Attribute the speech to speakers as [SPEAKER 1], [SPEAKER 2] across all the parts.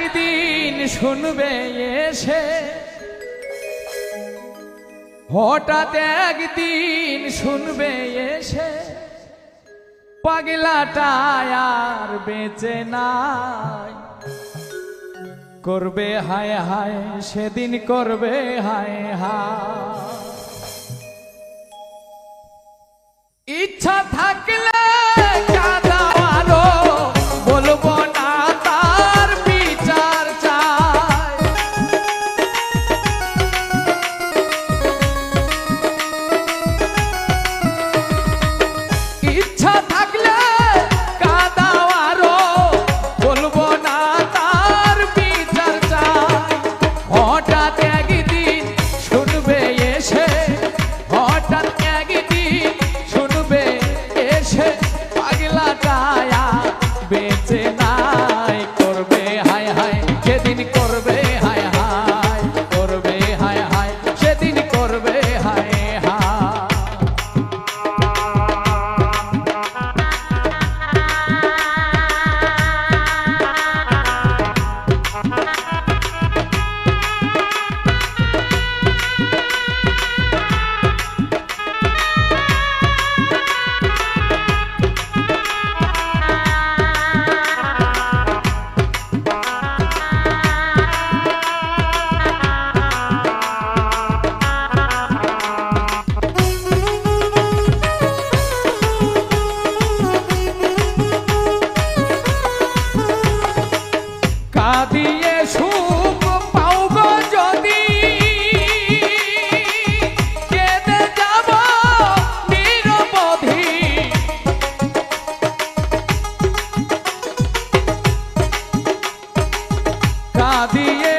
[SPEAKER 1] একদিন শুনবে এসে, হঠাৎ একদিন শুনবে এসে, পাগলাটা আর বেঁচে নাই। করবে হায় হায়, সেদিন করবে হায় হায়। ইচ্ছা che devi correre সাধিয়ে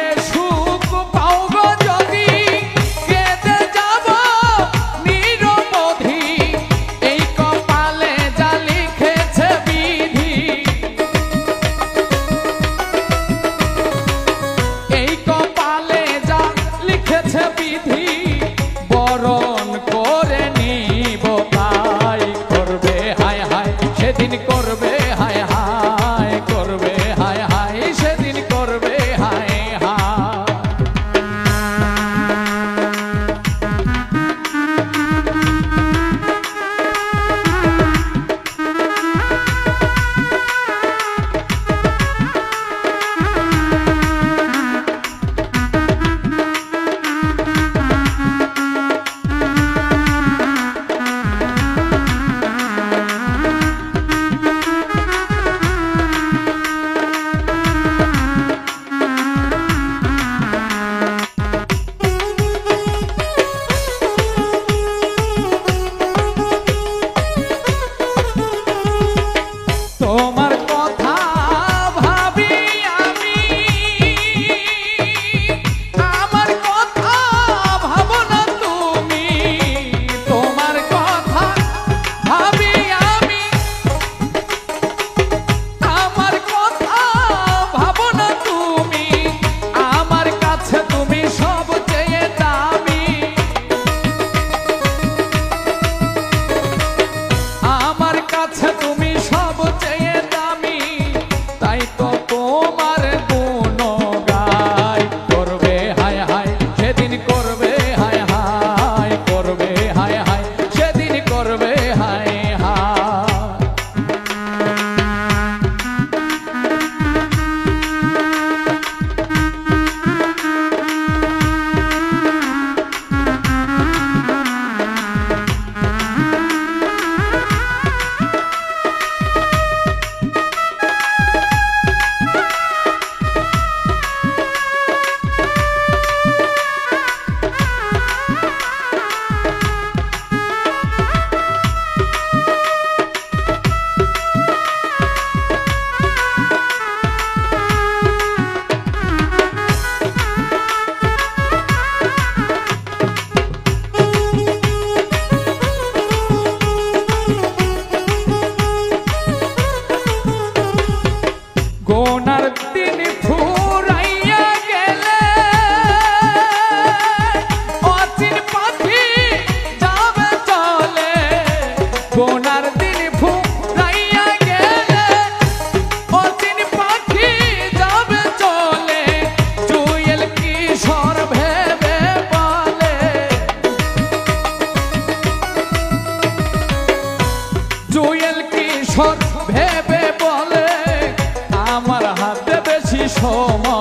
[SPEAKER 1] আমার হাতে বেশি সময়